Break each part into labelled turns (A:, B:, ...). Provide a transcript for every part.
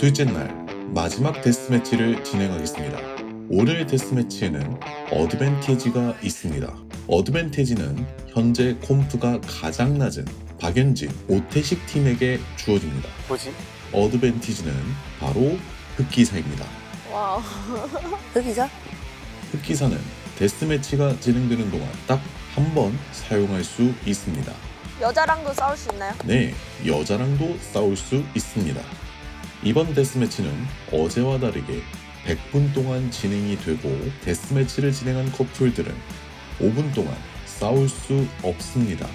A: 둘째 날 마지막 데스매치를 진행하겠습니다. 오늘 데스매치에는 어드밴티지가 있습니다. 어드밴티지는 현재 콤프가 가장 낮은 박연진, 오태식 팀에게 주어집니다.
B: 뭐지?
A: 어드밴티지는 바로 흑기사입니다.
C: 와우.
D: 흑이자?
A: 흑기사는 데스매치가 진행되는 동안 딱 한 번 사용할 수 있습니다.
C: 여자랑도 싸울 수 있나요?
A: 네, 여자랑도 싸울 수 있습니다. 이번 데스매치는 어제와 다르게 100분 동안 진행이 되고 데스매치를 진행한 커플들은 5분 동안 싸울 수 없습니다.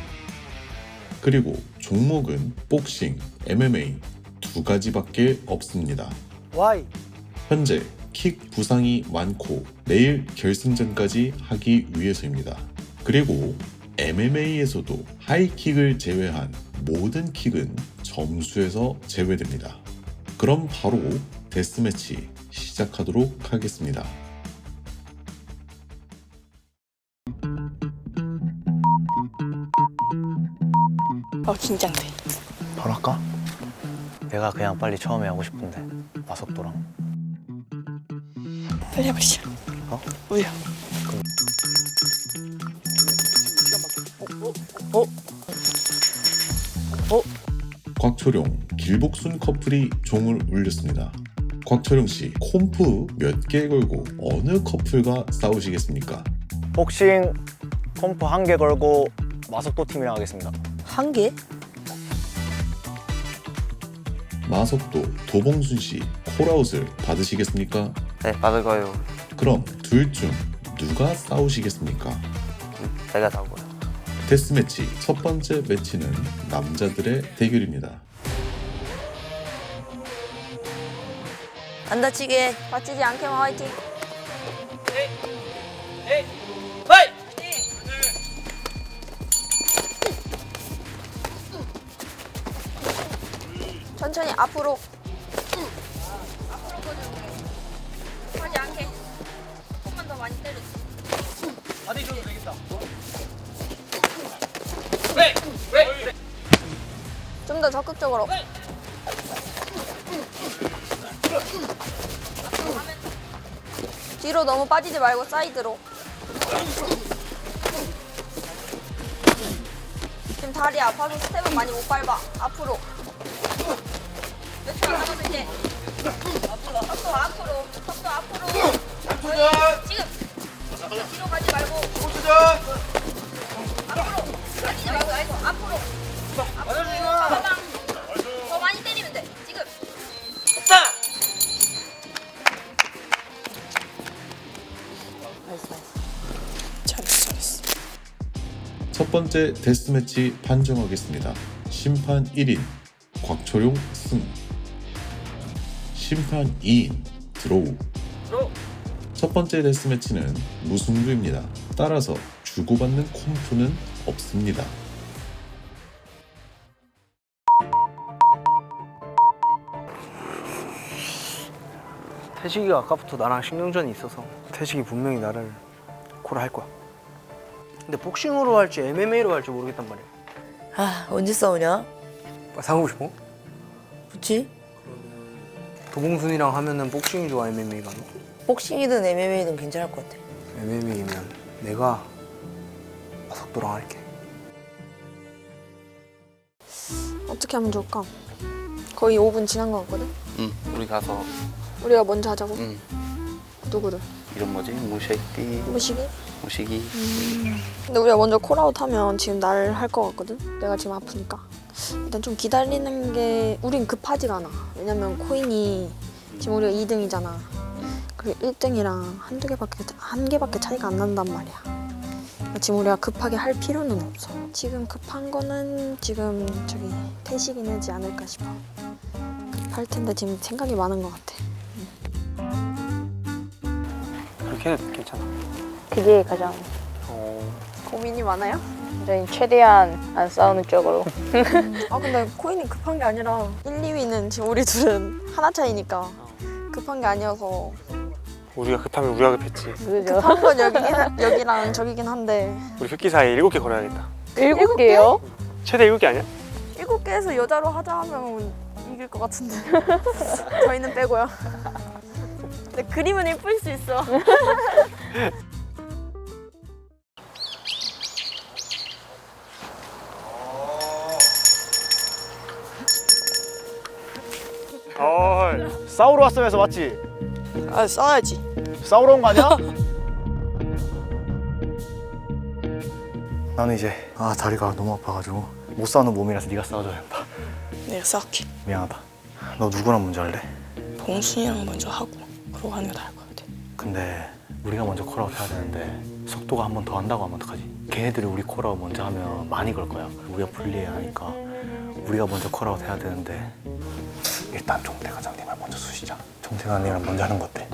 A: 그리고 종목은 복싱, MMA 두 가지밖에 없습니다.
B: 와이.
A: 현재 킥 부상이 많고 내일 결승전까지 하기 위해서입니다. 그리고 MMA에서도 하이킥을 제외한 모든 킥은 점수에서 제외됩니다. 그럼 바로 데스매치 시작하도록 하겠습니다.
D: 어 긴장돼.
B: 바로 할까? 내가 그냥 빨리 처음에 하고 싶은데 마석도랑
D: 빨리 해버리자.
B: 어?
D: 울려.
A: 곽초룡, 길복순 커플이 종을 울렸습니다. 곽초룡 씨, 콤프 몇 개 걸고 어느 커플과 싸우시겠습니까?
B: 복싱 펌프 한 개 걸고 마석도 팀이랑 하겠습니다.
D: 한 개?
A: 마석도, 도봉순 씨, 콜아웃을 받으시겠습니까?
E: 네, 받을 거예요.
A: 그럼 둘 중 누가 싸우시겠습니까?
E: 제가 싸고요.
A: 데스매치 첫 번째 매치는 남자들의 대결입니다.
D: 안 다치게.
C: 다치지 않게만 화이팅. 천천히 앞으로. 앞으로 거죠. 하지 않게. 조금만 더 많이 때려.
B: 어디 줘도 되겠다.
C: 좀 더 적극적으로. 뒤로 너무 빠지지 말고 사이드로. 지금 다리 아파서 스텝은 많이 못 밟아. 앞으로. 몇초 남았어 이제. 앞으로. 속도 앞으로. 속도 앞으로. 지금. 뒤로 가지 말고. 앞으로.
A: 번째 데스매치 판정하겠습니다. 심판 1인 곽초룡 승 심판 2인 드로우 첫 번째 데스매치는 무승부입니다. 따라서 주고받는 콤프는 없습니다.
F: 태식이가 아까부터 나랑 신경전이 있어서 태식이 분명히 나를 고라 할 거야. 근데 복싱으로 할지 MMA로 할지 모르겠단 말이야.
D: 아 언제 싸우냐?
F: 빨리 사고 싶어?
D: 그치?
F: 도봉순이랑 하면은 복싱이 좋아 MMA가?
D: 복싱이든 MMA든 괜찮을 것 같아.
F: MMA면 내가 마석도랑 할게.
C: 어떻게 하면 좋을까? 거의 5분 지난 것 같거든?
E: 응, 우리 가서
C: 우리가 먼저 하자고?
E: 응,
C: 누구를?
E: 이름 뭐지? 무쉐기,
C: 무시기?
E: 무시기.
C: 근데 우리가 먼저 콜아웃 하면 지금 날 할 것 같거든? 내가 지금 아프니까. 일단 좀 기다리는 게 우린 급하지가 않아. 왜냐면 코인이 지금 우리가 2등이잖아. 그리고 1등이랑 한두 개밖에 한 개밖에 차이가 안 난단 말이야. 그러니까 지금 우리가 급하게 할 필요는 없어. 지금 급한 거는 지금 저기 태식이 내지 않을까 싶어. 급할 텐데 지금 생각이 많은 것 같아.
F: 그렇게 해도 괜찮아.
G: 그게 가장
F: 어,
C: 고민이 많아요?
G: 저희 최대한 안 싸우는 쪽으로
C: 아 근데 코인이 급한 게 아니라 1, 2위는 지금 우리 둘은 하나 차이니까 급한 게 아니어서
B: 우리가 급하면 우리가 급했지.
G: 그죠?
C: 급한 건 여기긴 하- 여기랑 저기긴 한데
B: 우리 흑기 사이에 일곱 개 걸어야겠다.
G: 일곱 개요?
B: 최대 일곱 개 아니야?
C: 일곱 개에서 여자로 하자 하면 이길 것 같은데. 저희는 빼고요. 근데 그림은 예쁠 수 있어.
H: 싸우러 왔으면서 맞지?
D: 아 싸야지.
H: 싸우러 온 거 아니야?
B: 나는 이제 아 다리가 너무 아파가지고 못 싸우는 몸이라서 네가 싸워줘야 된다.
D: 내가 싸울게.
B: 미안하다. 너 누구랑 먼저 할래?
D: 봉순이랑 먼저 하고 그러고 하는 게 나을 것 같아.
B: 근데 우리가 먼저 콜아웃 해야 되는데 속도가 한 번 더 한다고 하면 어떡하지? 걔네들이 우리 콜아웃 먼저 하면 많이 걸 거야. 우리가 불리해야 하니까 우리가 먼저 콜아웃 해야 되는데 일단 종태 과장님을 먼저 쑤시자. 종태 과장님이랑 먼저 하는 거 어때?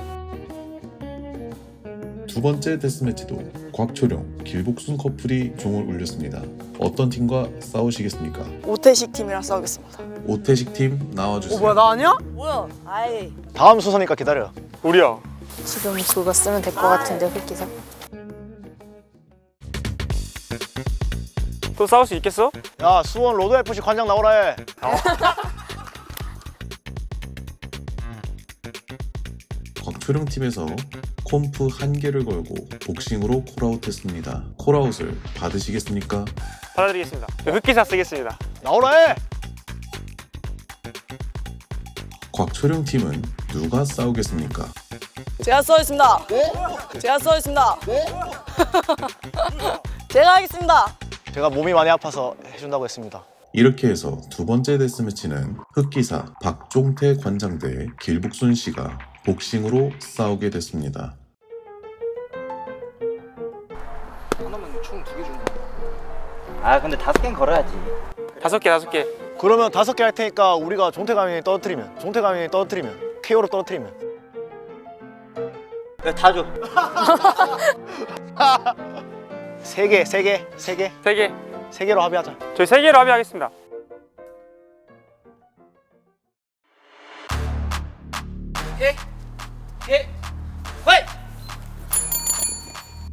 A: 두 번째 데스매치도 곽초령, 길복순 커플이 종을 울렸습니다. 어떤 팀과 싸우시겠습니까?
D: 오태식 팀이랑 싸우겠습니다.
A: 오태식 팀 나와주세요.
F: 어 뭐야 나 아니야?
D: 뭐야? 아이.
H: 다음 순서니까 기다려.
F: 우리야.
G: 지금 그거 쓰면 될 것 같은데 흑기사.
F: 또 싸울 수 있겠어?
H: 야 수원 로드 FC 관장 나오라 해.
A: 곽초령 팀에서 콤프 한 개를 걸고 복싱으로 콜아웃했습니다. 콜아웃을 받으시겠습니까?
F: 받아드리겠습니다. 흑기사 쓰겠습니다.
H: 나오라 해.
A: 곽초령 팀은 누가 싸우겠습니까?
D: 제가 싸우겠습니다. 제가 싸우겠습니다. 제가 하겠습니다.
H: 제가 몸이 많이 아파서 해준다고 했습니다.
A: 이렇게 해서 두 번째 데스매치는 흑기사 박종태 관장 대 길복순 씨가 복싱으로 싸우게 됐습니다.
F: 하나만 총 두개 준 거.
E: 아 근데 다섯 개는 걸어야지
F: 다섯 개 다섯 개.
H: 그러면 다섯 개 할 테니까 우리가 종태감이 떨어뜨리면 종태감이 떨어뜨리면 KO로 떨어뜨리면
E: 다줘
H: 세 개, 세 개, 세 개,
F: 세 개.
H: 세 개로 합의하자.
F: 저희 세 개로 합의하겠습니다.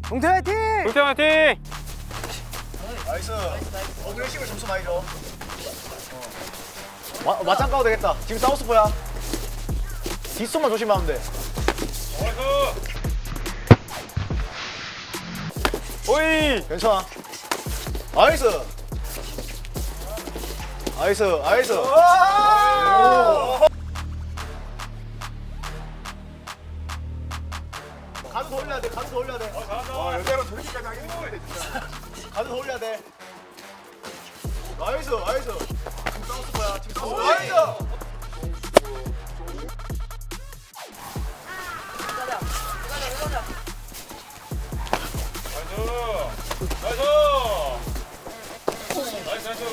H: 종태 화이팅!
F: 동태 화이팅!
H: 나이스. 어그레시브 점수 많이 줘. 마, 맞짱 까도 되겠다. 지금 사우스포야. 뒷손만 조심하면 돼.
F: 오이!
H: 괜찮아. 나이스. 나이스, 나이스. 가드 더 올려야 돼, 가드 더 올려야 돼. 어, 여자로 저렇게까지 하긴 했는데, 진짜. 가드 더 올려야 돼. 나이스, 나이스. 지금 사우스 거야, 지금 사우스 거야. 나이스.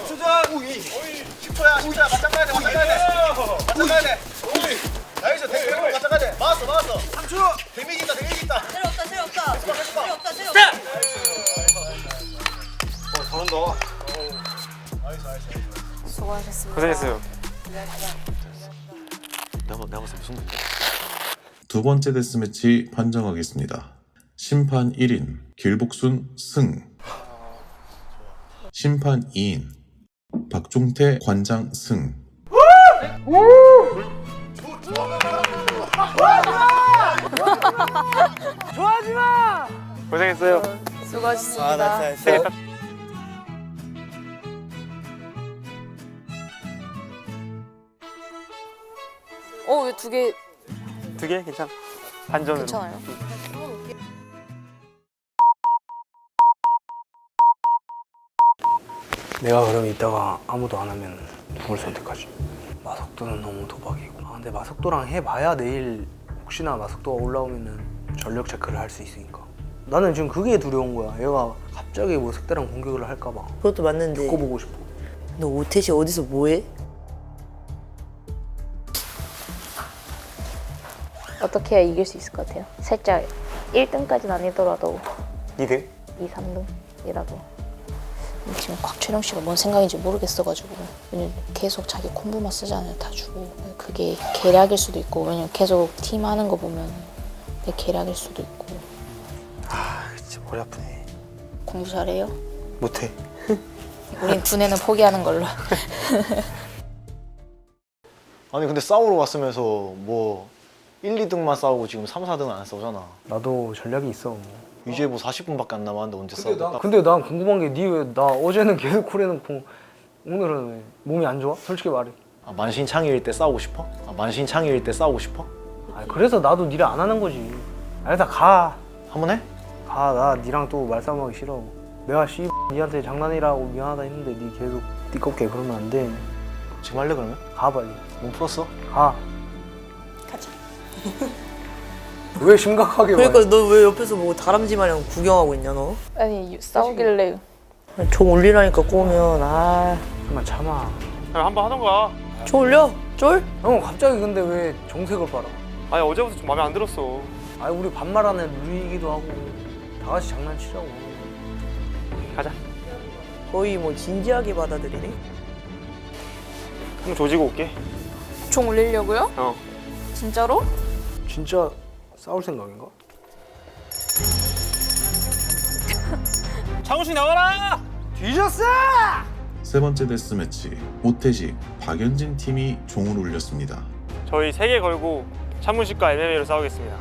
H: 추자 우이 10초야 10초야 맞짱 가야 돼 맞짱 가야 돼 맞짱 가야 돼
C: 수고하셨습니다.
F: 고생했어요.
B: 봤을 때 무슨 문제?
A: 두 번째 데스매치 판정하겠습니다. 심판 1인 길복순 승 심판 2인 박종태 관장 승
F: 고생했어요.
C: 수고하셨습니다.
F: 세 개. 다-
C: 어, 왜두개
F: 두 개? 괜찮아. 반전으로.
C: 괜찮아요?
F: 내가 그럼 이따가 아무도 안 하면 누굴 선택하지? 마석도는 너무 도박이고. 아 근데 마석도랑 해봐야 내일 혹시나 마석도가 올라오면은 전력 체크를 할 수 있으니까. 나는 지금 그게 두려운 거야. 얘가 갑자기 뭐 색다른 공격을 할까봐.
D: 그것도 맞는데.
F: 꿔보고 싶어.
D: 너 오태식 어디서 뭐해?
G: 어떻게 해야 이길 수 있을 것 같아요? 살짝 1등까지는 아니더라도
F: 2등?
G: 2, 3등이라도. 지금 곽철영 씨가 뭔 생각인지 모르겠어가지고 왜냐면 계속 자기 콤보만 쓰잖아요 다 주고 그게 계략일 수도 있고 왜냐면 계속 팀 하는 거 보면 내 계략일 수도 있고
B: 아 진짜 머리 아프네.
G: 공부 잘해요?
F: 못해.
G: 우린 두뇌는 포기하는 걸로
I: 아니 근데 싸우러 왔으면서 뭐 1, 2등만 싸우고 지금 3, 4등은 안 싸우잖아
F: 나도 전략이 있어.
I: 이제 뭐 40분밖에 안 남았는데 언제
F: 근데
I: 싸우고
F: 나 근데 난 궁금한 게 니 왜 나 어제는 계속 콜해놓고 오늘은 왜 몸이 안 좋아? 솔직히 말해.
I: 아, 만신창이일 때 싸우고 싶어? 아, 만신창이일 때 싸우고 싶어?
F: 아 그래서 나도 니를 안 하는 거지. 알다 가.
I: 한 번 해?
F: 가. 나 니랑 또 말싸움하기 싫어. 내가 씨 니한테 장난이라고 미안하다 했는데 니 계속 띠껍게 그러면 안 돼.
I: 지금 할래 그러면?
F: 가 빨리.
I: 몸 풀었어?
F: 가. 왜 심각하게
J: 그러니까 너 왜 옆에서 뭐 다람쥐 마냥 구경하고 있냐 너?
G: 아니 싸우길래
J: 종 올리라니까 꼬면 아.
F: 그만 참아.
K: 한번 하던가.
J: 종 올려? 쫄?
F: 형 갑자기 근데 왜 정색을 빨아?
K: 아니 어제부터 좀 마음에 안 들었어.
F: 아니 우리 반말하는 룰이기도 하고 다 같이 장난치자고.
K: 가자.
J: 거의 뭐 진지하게 받아들이네.
K: 한번 조지고 올게.
C: 종 올리려고요?
K: 어.
C: 진짜로?
F: 진짜 싸울 생각인가?
K: 장훈씨 나와라.
F: 뒤졌어!
A: 세 번째 데스매치 오태식, 박연진 팀이 종을 울렸습니다.
K: 저희 세 개 걸고 차문식과 MMA로 싸우겠습니다.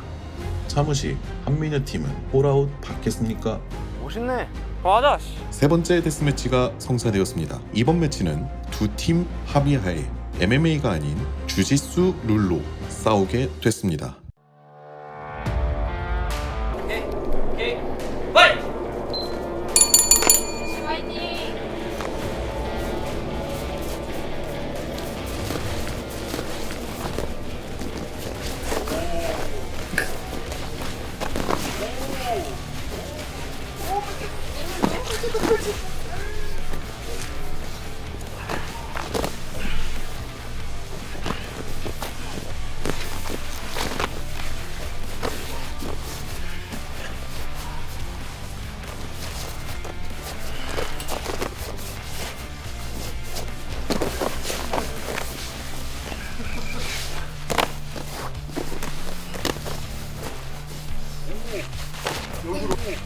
A: 차무식, 한민우 팀은 홀아웃 받겠습니까?
F: 멋있네.
K: 어. 씨.
A: 세 번째 데스매치가 성사되었습니다. 이번 매치는 두 팀 합의하에 MMA가 아닌 주짓수 룰로 싸우게 됐습니다.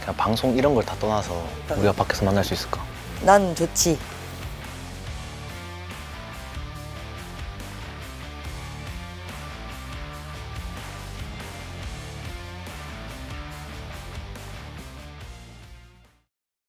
B: 그냥 방송 이런 걸 다 떠나서 우리가 밖에서 만날 수 있을까?
J: 난 좋지.